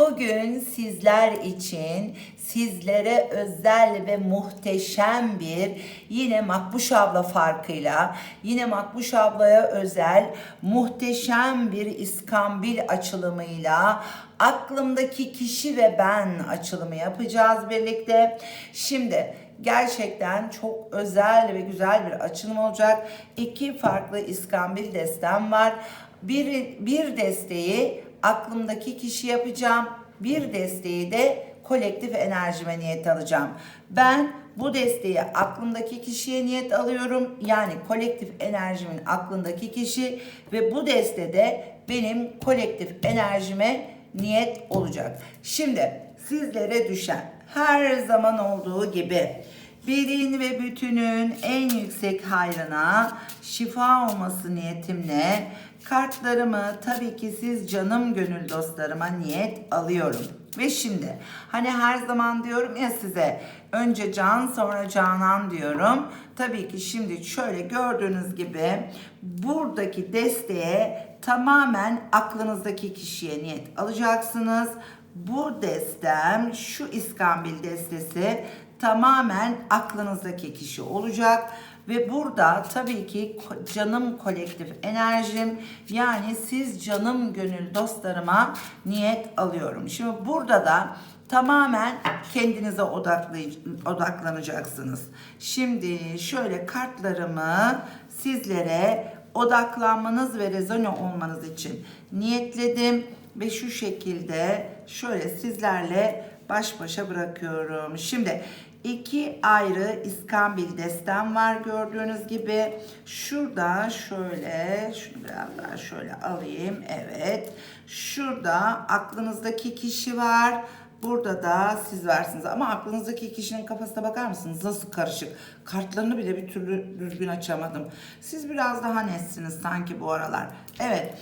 Bugün sizler için sizlere özel ve muhteşem bir yine Makbuş abla farkıyla yine Makbuş ablaya özel muhteşem bir iskambil açılımıyla aklımdaki kişi ve ben açılımı yapacağız birlikte. Şimdi gerçekten çok özel ve güzel bir açılım olacak. İki farklı iskambil destem var. Bir, bir desteği aklımdaki kişi yapacağım. Bir desteği de kolektif enerjime niyet alacağım. Ben bu desteği aklımdaki kişiye niyet alıyorum. Yani kolektif enerjimin aklındaki kişi ve bu destede benim kolektif enerjime niyet olacak. Şimdi sizlere düşen her zaman olduğu gibi birin ve bütünün en yüksek hayrına şifa olması niyetimle kartlarımı tabii ki siz canım gönül dostlarıma niyet alıyorum. Ve şimdi hani her zaman diyorum ya size önce can sonra canan diyorum. Tabii ki şimdi şöyle gördüğünüz gibi buradaki desteğe tamamen aklınızdaki kişiye niyet alacaksınız. Bu destem şu iskambil destesi tamamen aklınızdaki kişi olacak. Ve burada tabii ki canım kolektif enerjim yani siz canım gönül dostlarıma niyet alıyorum. Şimdi burada da tamamen kendinize odaklanacaksınız. Şimdi şöyle kartlarımı sizlere odaklanmanız ve rezone olmanız için niyetledim ve şu şekilde şöyle sizlerle baş başa bırakıyorum. Şimdi iki ayrı iskambil destem var gördüğünüz gibi. Şurada şöyle şunu biraz daha şöyle alayım. Evet. Şurada aklınızdaki kişi var. Burada da siz varsınız ama aklınızdaki kişinin kafasına bakar mısınız? Nasıl karışık? Kartlarını bile bir türlü düzgün açamadım. Siz biraz daha netsiniz sanki bu aralar. Evet.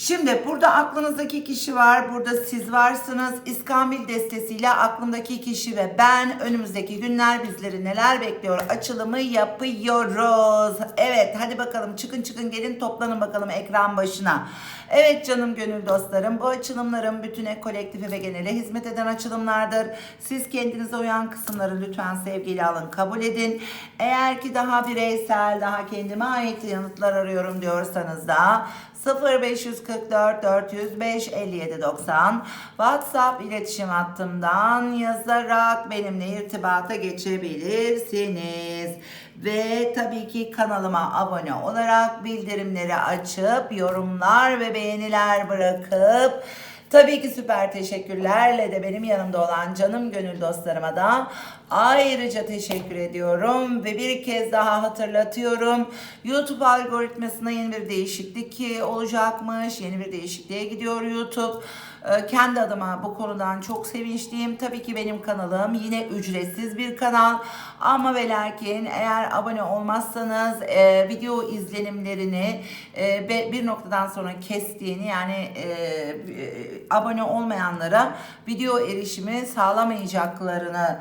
Şimdi burada aklınızdaki kişi var, burada siz varsınız. İskambil destesiyle aklımdaki kişi ve ben önümüzdeki günler bizleri neler bekliyor? Açılımı yapıyoruz. Evet hadi bakalım çıkın çıkın gelin toplanın bakalım ekran başına. Evet canım gönül dostlarım bu açılımlarım bütüne kolektife ve genele hizmet eden açılımlardır. Siz kendinize uyan kısımları lütfen sevgiyle alın kabul edin. Eğer ki daha bireysel daha kendime ait yanıtlar arıyorum diyorsanız da 0544 405 57 90 WhatsApp iletişim hattımdan yazarak benimle irtibata geçebilirsiniz. Ve tabii ki kanalıma abone olarak bildirimleri açıp yorumlar ve beğeniler bırakıp Tabii ki süper teşekkürlerle de benim yanımda olan canım gönül dostlarıma da ayrıca teşekkür ediyorum ve bir kez daha hatırlatıyorum. YouTube algoritmasına yeni bir değişiklik olacakmış. Yeni bir değişikliğe gidiyor YouTube. Ee, Kendi adıma bu konudan çok sevinçliyim. Tabii ki benim kanalım yine ücretsiz bir kanal. Ama ve lakin eğer abone olmazsanız e, video izlenimlerini e, bir noktadan sonra kestiğini yani e, abone olmayanlara video erişimi sağlamayacaklarını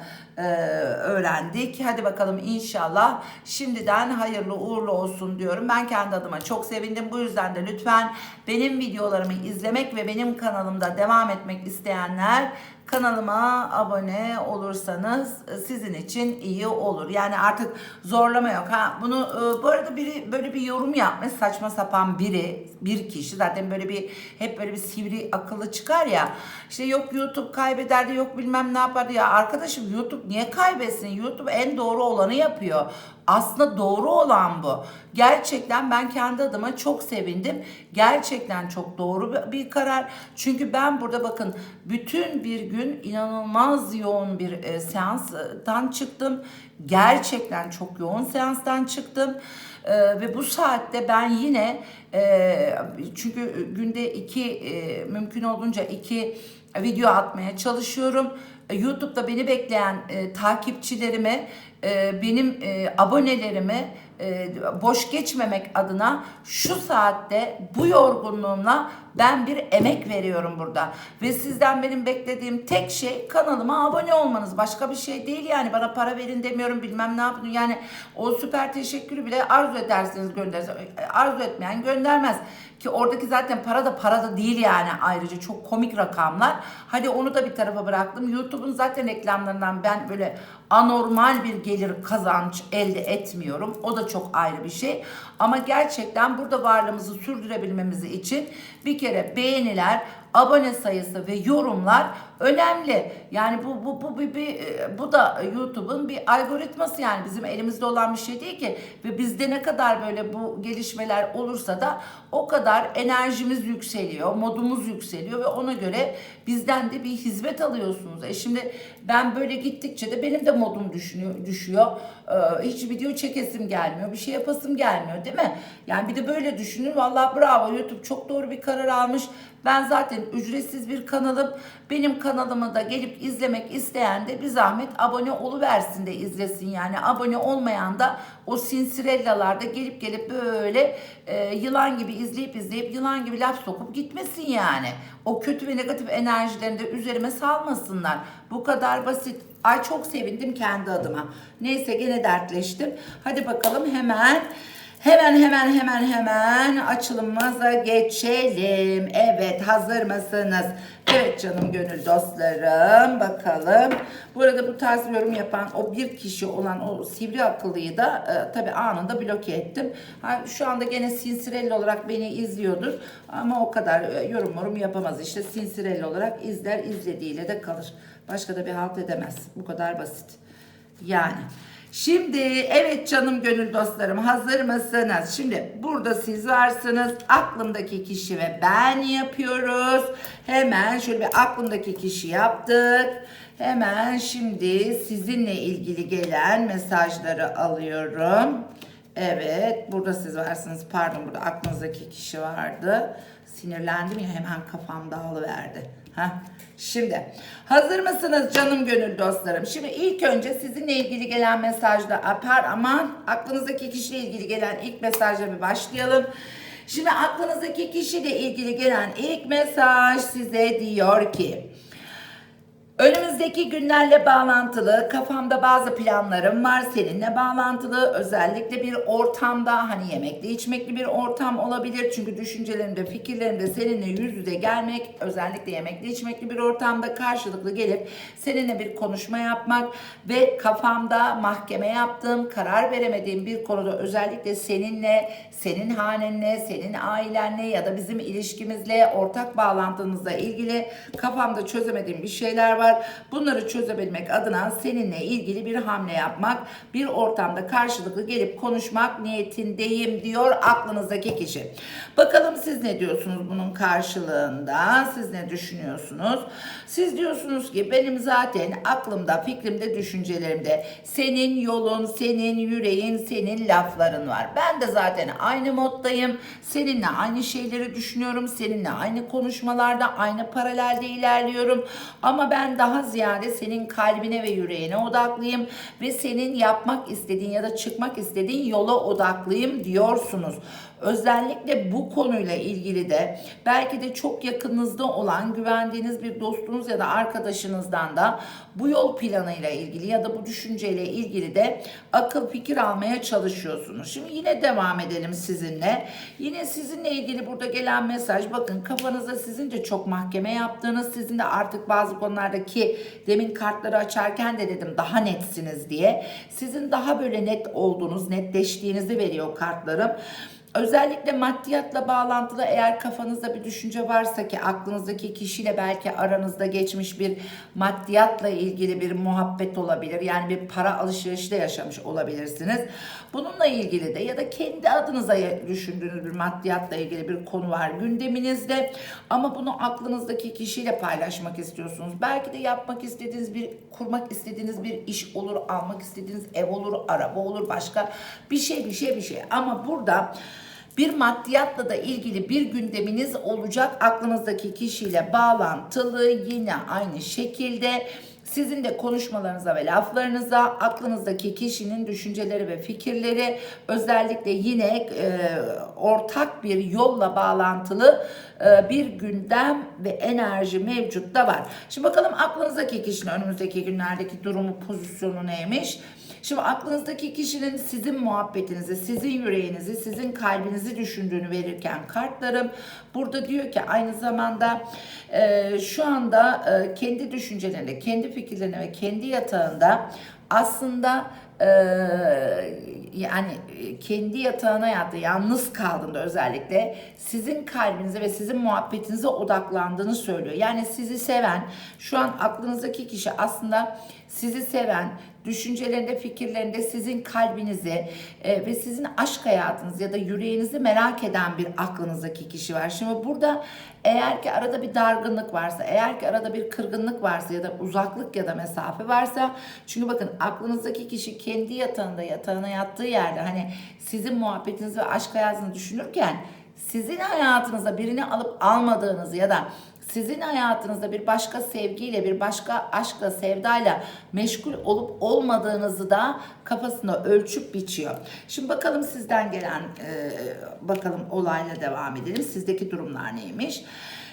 öğrendik. Hadi bakalım inşallah şimdiden hayırlı uğurlu olsun diyorum. Ben kendi adıma çok sevindim. Bu yüzden de lütfen benim videolarımı izlemek ve benim kanalımda devam etmek isteyenler kanalıma abone olursanız e, sizin için iyi olur. Yani artık zorlama yok. Ha bunu e, bu arada biri böyle bir yorum yapmış saçma sapan biri, bir kişi zaten böyle bir hep böyle bir sivri akıllı çıkar ya. İşte yok YouTube kaybederdi, yok bilmem ne yapardı ya. Arkadaşım YouTube niye kaybetsin? YouTube en doğru olanı yapıyor. Aslında doğru olan bu. Gerçekten ben kendi adıma çok sevindim. Gerçekten çok doğru bir- karar. Çünkü ben burada bakın bütün bir gün inanılmaz yoğun bir e, seanstan çıktım. Gerçekten çok yoğun seanstan çıktım. E, ve bu saatte ben yine e, çünkü günde iki e, mümkün olduğunca iki video atmaya çalışıyorum. YouTube'da beni bekleyen e, takipçilerime, e, benim e, abonelerime e, boş geçmemek adına şu saatte bu yorgunluğumla ben bir emek veriyorum burada. Ve sizden benim beklediğim tek şey kanalıma abone olmanız. Başka bir şey değil yani bana para verin demiyorum bilmem ne yapın. Yani o süper teşekkürü bile arzu ederseniz göndersiniz. Arzu etmeyen göndermez. Ki oradaki zaten para da para da değil yani ayrıca çok komik rakamlar. Hadi onu da bir tarafa bıraktım. YouTube'un zaten reklamlarından ben böyle anormal bir gelir kazanç elde etmiyorum. O da çok ayrı bir şey. Ama gerçekten burada varlığımızı sürdürebilmemiz için bir kere beğeniler, abone sayısı ve yorumlar önemli. Yani bu bu bu bir, bir bu da YouTube'un bir algoritması yani bizim elimizde olan bir şey değil ki ve bizde ne kadar böyle bu gelişmeler olursa da o kadar enerjimiz yükseliyor, modumuz yükseliyor ve ona göre bizden de bir hizmet alıyorsunuz. E şimdi ben böyle gittikçe de benim de modum düşünüyor, düşüyor. Ee, hiç video çekesim gelmiyor, bir şey yapasım gelmiyor değil mi? Yani bir de böyle düşünün. Vallahi bravo YouTube çok doğru bir karar almış. Ben zaten ücretsiz bir kanalım. Benim kanalımı da gelip izlemek isteyen de bir zahmet abone oluversin de izlesin. Yani abone olmayan da o sinsirellalarda gelip gelip böyle e, yılan gibi izleyip izleyip yılan gibi laf sokup gitmesin yani. O kötü ve negatif enerjilerini de üzerime salmasınlar. Bu kadar basit. Ay çok sevindim kendi adıma. Neyse gene dertleştim. Hadi bakalım hemen Hemen hemen hemen hemen açılımımıza geçelim. Evet hazır mısınız? Evet canım gönül dostlarım bakalım. Bu arada bu tarz yorum yapan o bir kişi olan o sivri akıllıyı da e, tabii anında bloke ettim. Ha, şu anda gene Sinsirelli olarak beni izliyordur. Ama o kadar e, yorum yorum yapamaz. İşte Sinsirelli olarak izler izlediğiyle de kalır. Başka da bir halt edemez. Bu kadar basit. Yani. Şimdi evet canım gönül dostlarım hazır mısınız? Şimdi burada siz varsınız. Aklımdaki kişi ve ben yapıyoruz. Hemen şöyle bir aklımdaki kişi yaptık. Hemen şimdi sizinle ilgili gelen mesajları alıyorum. Evet burada siz varsınız. Pardon burada aklınızdaki kişi vardı. Sinirlendim ya hemen kafam dağılıverdi. Heh. Şimdi hazır mısınız canım gönül dostlarım? Şimdi ilk önce sizinle ilgili gelen mesajla apar aman aklınızdaki kişiyle ilgili gelen ilk mesajla bir başlayalım. Şimdi aklınızdaki kişiyle ilgili gelen ilk mesaj size diyor ki Önümüzdeki günlerle bağlantılı kafamda bazı planlarım var seninle bağlantılı. Özellikle bir ortamda hani yemekli içmekli bir ortam olabilir. Çünkü düşüncelerimde fikirlerimde seninle yüz yüze gelmek özellikle yemekli içmekli bir ortamda karşılıklı gelip seninle bir konuşma yapmak ve kafamda mahkeme yaptığım karar veremediğim bir konuda özellikle seninle senin hanenle senin ailenle ya da bizim ilişkimizle ortak bağlantımızla ilgili kafamda çözemediğim bir şeyler var var. Bunları çözebilmek adına seninle ilgili bir hamle yapmak, bir ortamda karşılıklı gelip konuşmak niyetindeyim diyor aklınızdaki kişi. Bakalım siz ne diyorsunuz bunun karşılığında? Siz ne düşünüyorsunuz? Siz diyorsunuz ki benim zaten aklımda, fikrimde, düşüncelerimde senin yolun, senin yüreğin, senin lafların var. Ben de zaten aynı moddayım. Seninle aynı şeyleri düşünüyorum. Seninle aynı konuşmalarda, aynı paralelde ilerliyorum. Ama ben daha ziyade senin kalbine ve yüreğine odaklıyım ve senin yapmak istediğin ya da çıkmak istediğin yola odaklıyım diyorsunuz. Özellikle bu konuyla ilgili de belki de çok yakınınızda olan güvendiğiniz bir dostunuz ya da arkadaşınızdan da bu yol planıyla ilgili ya da bu düşünceyle ilgili de akıl fikir almaya çalışıyorsunuz. Şimdi yine devam edelim sizinle. Yine sizinle ilgili burada gelen mesaj bakın kafanızda sizin de çok mahkeme yaptığınız sizin de artık bazı konulardaki demin kartları açarken de dedim daha netsiniz diye. Sizin daha böyle net olduğunuz, netleştiğinizi veriyor kartlarım. Özellikle maddiyatla bağlantılı eğer kafanızda bir düşünce varsa ki aklınızdaki kişiyle belki aranızda geçmiş bir maddiyatla ilgili bir muhabbet olabilir. Yani bir para alışverişi yaşamış olabilirsiniz. Bununla ilgili de ya da kendi adınıza düşündüğünüz bir maddiyatla ilgili bir konu var gündeminizde. Ama bunu aklınızdaki kişiyle paylaşmak istiyorsunuz. Belki de yapmak istediğiniz bir, kurmak istediğiniz bir iş olur, almak istediğiniz ev olur, araba olur, başka bir şey, bir şey, bir şey. Ama burada bir maddiyatla da ilgili bir gündeminiz olacak. Aklınızdaki kişiyle bağlantılı yine aynı şekilde Sizin de konuşmalarınıza ve laflarınıza aklınızdaki kişinin düşünceleri ve fikirleri özellikle yine e, ortak bir yolla bağlantılı e, bir gündem ve enerji mevcut da var. Şimdi bakalım aklınızdaki kişinin önümüzdeki günlerdeki durumu, pozisyonu neymiş? Şimdi aklınızdaki kişinin sizin muhabbetinizi, sizin yüreğinizi, sizin kalbinizi düşündüğünü verirken kartlarım burada diyor ki aynı zamanda e, şu anda e, kendi düşüncelerinde, kendi fikirlerine ve kendi yatağında aslında e, yani e, kendi yatağına yattı, yalnız kaldığında özellikle sizin kalbinize ve sizin muhabbetinize odaklandığını söylüyor. Yani sizi seven, şu an aklınızdaki kişi aslında sizi seven, düşüncelerinde, fikirlerinde sizin kalbinizi e, ve sizin aşk hayatınız ya da yüreğinizi merak eden bir aklınızdaki kişi var. Şimdi burada eğer ki arada bir dargınlık varsa, eğer ki arada bir kırgınlık varsa ya da uzaklık ya da mesafe varsa çünkü bakın aklınızdaki kişi kendi yatağında, yatağına yattığı yerde hani sizin muhabbetinizi ve aşk hayatınızı düşünürken sizin hayatınıza birini alıp almadığınızı ya da sizin hayatınızda bir başka sevgiyle, bir başka aşkla, sevdayla meşgul olup olmadığınızı da kafasında ölçüp biçiyor. Şimdi bakalım sizden gelen, e, bakalım olayla devam edelim. Sizdeki durumlar neymiş?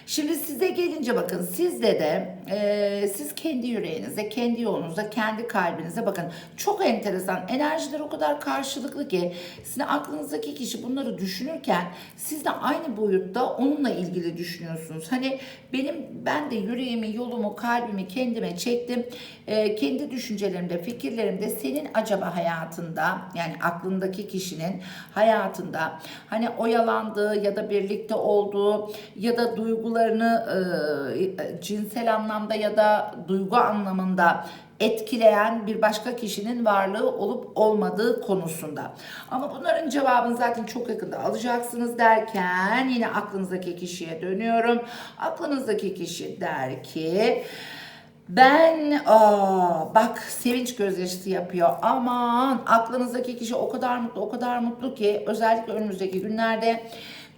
Şimdi size gelince bakın sizde de e, siz kendi yüreğinizde, kendi yolunuzda, kendi kalbinize bakın. Çok enteresan. Enerjiler o kadar karşılıklı ki sizin aklınızdaki kişi bunları düşünürken siz de aynı boyutta onunla ilgili düşünüyorsunuz. Hani benim ben de yüreğimi, yolumu, kalbimi kendime çektim. E, kendi düşüncelerimde, fikirlerimde senin acaba hayatında yani aklındaki kişinin hayatında hani oyalandığı ya da birlikte olduğu ya da duygularını e, cinsel anlamda ya da duygu anlamında etkileyen bir başka kişinin varlığı olup olmadığı konusunda. Ama bunların cevabını zaten çok yakında alacaksınız derken yine aklınızdaki kişiye dönüyorum. Aklınızdaki kişi der ki ben aa, bak sevinç gözyaşı yapıyor. Aman aklınızdaki kişi o kadar mutlu o kadar mutlu ki özellikle önümüzdeki günlerde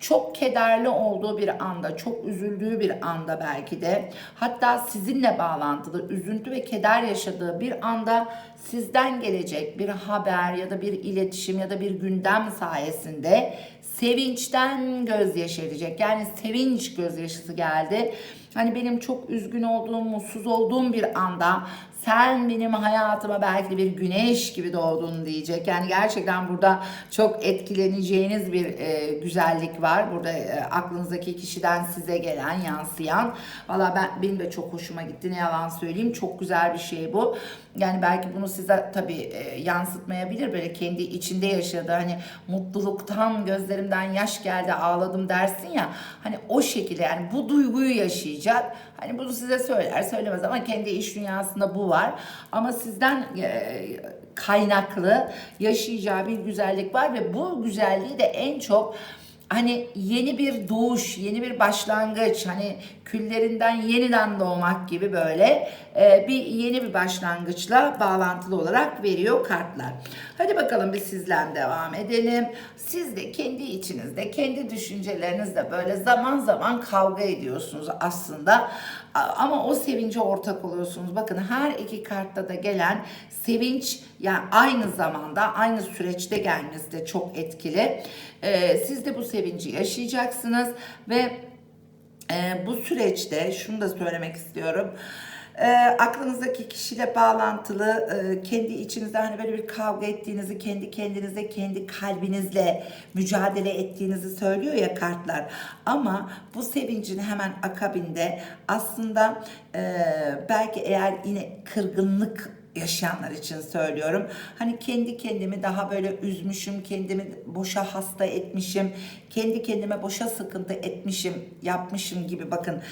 çok kederli olduğu bir anda, çok üzüldüğü bir anda belki de hatta sizinle bağlantılı üzüntü ve keder yaşadığı bir anda sizden gelecek bir haber ya da bir iletişim ya da bir gündem sayesinde sevinçten gözyaşı edecek. Yani sevinç gözyaşısı geldi. Hani benim çok üzgün olduğum, mutsuz olduğum bir anda sen benim hayatıma belki bir güneş gibi doğdun diyecek. Yani gerçekten burada çok etkileneceğiniz bir e, güzellik var. Burada e, aklınızdaki kişiden size gelen, yansıyan. Valla ben benim de çok hoşuma gitti. Ne yalan söyleyeyim. Çok güzel bir şey bu. Yani belki bunu size tabii e, yansıtmayabilir. Böyle kendi içinde yaşadığı hani mutluluktan gözlerimden yaş geldi ağladım dersin ya. Hani o şekilde yani bu duyguyu yaşayacak. Hani bunu size söyler söylemez ama kendi iş dünyasında bu var. Ama sizden e, kaynaklı yaşayacağı bir güzellik var ve bu güzelliği de en çok hani yeni bir doğuş, yeni bir başlangıç, hani küllerinden yeniden doğmak gibi böyle e, bir yeni bir başlangıçla bağlantılı olarak veriyor kartlar. Hadi bakalım bir sizden devam edelim. Siz de kendi içinizde, kendi düşüncelerinizde böyle zaman zaman kavga ediyorsunuz aslında. Ama o sevince ortak oluyorsunuz. Bakın her iki kartta da gelen sevinç yani aynı zamanda aynı süreçte gelmesi de çok etkili. Ee, siz de bu sevinci yaşayacaksınız ve e, bu süreçte şunu da söylemek istiyorum. E, aklınızdaki kişiyle bağlantılı e, kendi içinizde hani böyle bir kavga ettiğinizi kendi kendinize kendi kalbinizle mücadele ettiğinizi söylüyor ya kartlar ama bu sevincin hemen akabinde aslında e, belki eğer yine kırgınlık yaşayanlar için söylüyorum. Hani kendi kendimi daha böyle üzmüşüm, kendimi boşa hasta etmişim, kendi kendime boşa sıkıntı etmişim, yapmışım gibi bakın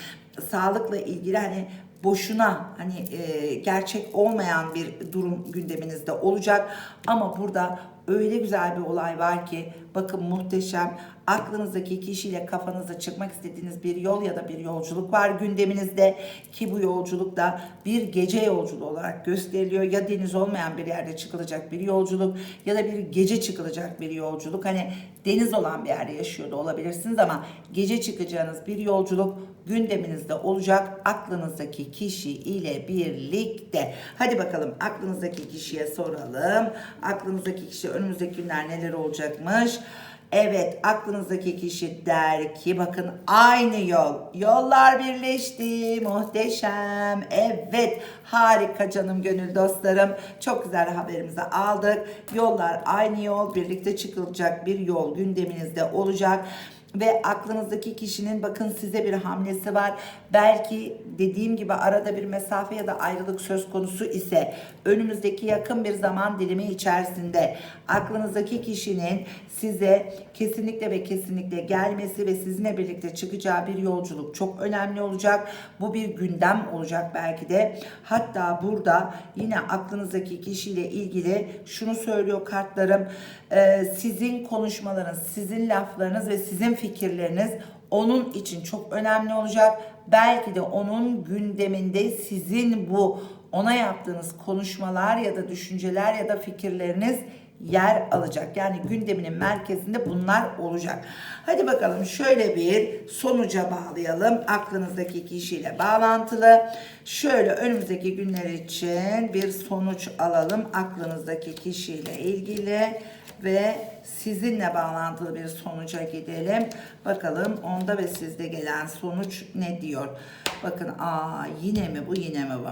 sağlıkla ilgili hani boşuna hani e, gerçek olmayan bir durum gündeminizde olacak. Ama burada öyle güzel bir olay var ki bakın muhteşem aklınızdaki kişiyle kafanıza çıkmak istediğiniz bir yol ya da bir yolculuk var gündeminizde ki bu yolculuk da bir gece yolculuğu olarak gösteriliyor. Ya deniz olmayan bir yerde çıkılacak bir yolculuk ya da bir gece çıkılacak bir yolculuk. Hani deniz olan bir yerde yaşıyor da olabilirsiniz ama gece çıkacağınız bir yolculuk gündeminizde olacak aklınızdaki kişi ile birlikte. Hadi bakalım aklınızdaki kişiye soralım. Aklınızdaki kişi önümüzdeki günler neler olacakmış? Evet aklınızdaki kişi der ki bakın aynı yol. Yollar birleşti. Muhteşem. Evet harika canım gönül dostlarım. Çok güzel haberimizi aldık. Yollar aynı yol. Birlikte çıkılacak bir yol gündeminizde olacak ve aklınızdaki kişinin bakın size bir hamlesi var. Belki dediğim gibi arada bir mesafe ya da ayrılık söz konusu ise önümüzdeki yakın bir zaman dilimi içerisinde aklınızdaki kişinin size kesinlikle ve kesinlikle gelmesi ve sizinle birlikte çıkacağı bir yolculuk çok önemli olacak. Bu bir gündem olacak belki de. Hatta burada yine aklınızdaki kişiyle ilgili şunu söylüyor kartlarım. Ee, sizin konuşmalarınız, sizin laflarınız ve sizin onun için çok önemli olacak. Belki de onun gündeminde sizin bu ona yaptığınız konuşmalar ya da düşünceler ya da fikirleriniz yer alacak. Yani gündeminin merkezinde bunlar olacak. Hadi bakalım şöyle bir sonuca bağlayalım. Aklınızdaki kişiyle bağlantılı. Şöyle önümüzdeki günler için bir sonuç alalım. Aklınızdaki kişiyle ilgili ve sizinle bağlantılı bir sonuca gidelim. Bakalım onda ve sizde gelen sonuç ne diyor? Bakın aa yine mi bu yine mi bu?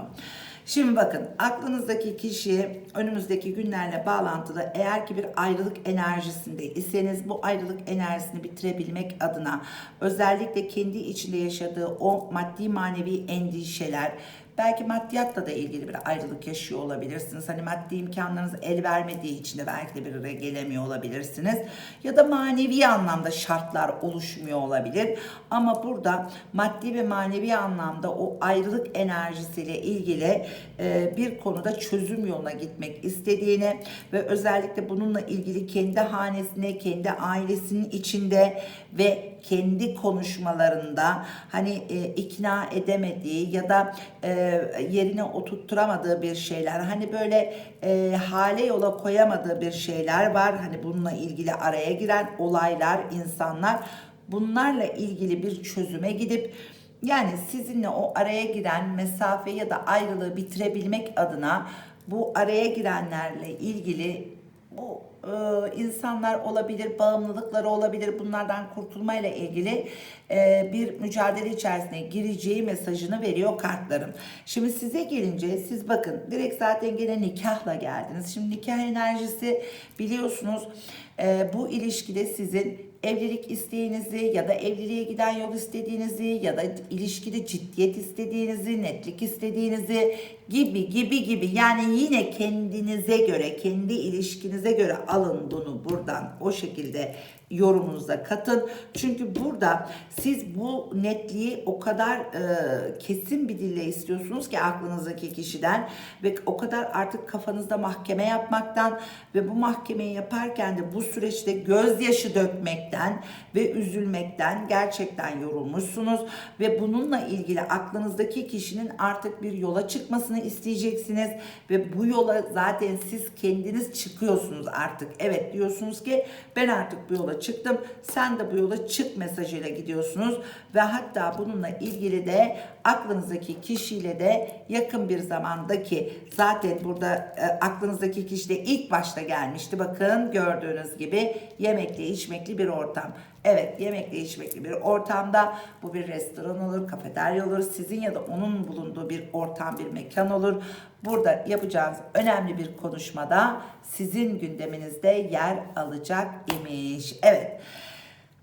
Şimdi bakın aklınızdaki kişi önümüzdeki günlerle bağlantılı eğer ki bir ayrılık enerjisinde iseniz bu ayrılık enerjisini bitirebilmek adına özellikle kendi içinde yaşadığı o maddi manevi endişeler Belki maddiyatla da ilgili bir ayrılık yaşıyor olabilirsiniz. Hani maddi imkanlarınız el vermediği için de belki de bir araya gelemiyor olabilirsiniz. Ya da manevi anlamda şartlar oluşmuyor olabilir. Ama burada maddi ve manevi anlamda o ayrılık enerjisiyle ilgili e, bir konuda çözüm yoluna gitmek istediğini ve özellikle bununla ilgili kendi hanesine, kendi ailesinin içinde ve kendi konuşmalarında hani e, ikna edemediği ya da e, yerine oturtturamadığı bir şeyler hani böyle e, hale yola koyamadığı bir şeyler var. Hani bununla ilgili araya giren olaylar insanlar bunlarla ilgili bir çözüme gidip yani sizinle o araya giren mesafe ya da ayrılığı bitirebilmek adına bu araya girenlerle ilgili bu e, insanlar olabilir, bağımlılıkları olabilir. Bunlardan kurtulmayla ilgili e, bir mücadele içerisine gireceği mesajını veriyor kartlarım. Şimdi size gelince siz bakın direkt zaten gene nikahla geldiniz. Şimdi nikah enerjisi biliyorsunuz e, bu ilişkide sizin evlilik isteğinizi ya da evliliğe giden yol istediğinizi ya da ilişkide ciddiyet istediğinizi, netlik istediğinizi gibi gibi gibi. Yani yine kendinize göre, kendi ilişkinize göre alın bunu buradan. O şekilde yorumunuza katın. Çünkü burada siz bu netliği o kadar e, kesin bir dille istiyorsunuz ki aklınızdaki kişiden ve o kadar artık kafanızda mahkeme yapmaktan ve bu mahkemeyi yaparken de bu süreçte gözyaşı dökmekten ve üzülmekten gerçekten yorulmuşsunuz ve bununla ilgili aklınızdaki kişinin artık bir yola çıkmasını isteyeceksiniz ve bu yola zaten siz kendiniz çıkıyorsunuz artık. Evet diyorsunuz ki ben artık bu yola çıktım. Sen de bu yola çık mesajıyla gidiyorsunuz ve hatta bununla ilgili de aklınızdaki kişiyle de yakın bir zamandaki zaten burada e, aklınızdaki kişi de ilk başta gelmişti. Bakın gördüğünüz gibi yemekli içmekli bir ortam. Evet yemekli içmekli bir ortamda bu bir restoran olur, kafeterya olur, sizin ya da onun bulunduğu bir ortam, bir mekan olur. Burada yapacağınız önemli bir konuşmada sizin gündeminizde yer alacak imiş. Evet.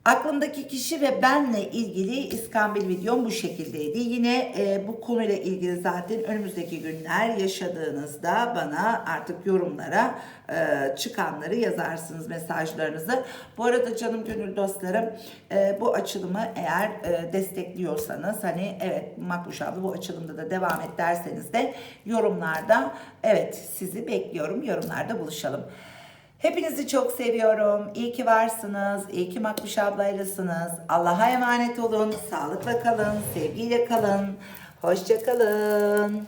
Aklımdaki kişi ve benle ilgili iskambil videom bu şekildeydi. Yine e, bu konuyla ilgili zaten önümüzdeki günler yaşadığınızda bana artık yorumlara e, çıkanları yazarsınız mesajlarınızı. Bu arada canım gönül dostlarım e, bu açılımı eğer e, destekliyorsanız hani evet Makbuş abla bu açılımda da devam et derseniz de yorumlarda evet sizi bekliyorum. Yorumlarda buluşalım. Hepinizi çok seviyorum. İyi ki varsınız. İyi ki Makbuş ablaylısınız. Allah'a emanet olun. Sağlıkla kalın. Sevgiyle kalın. Hoşça kalın.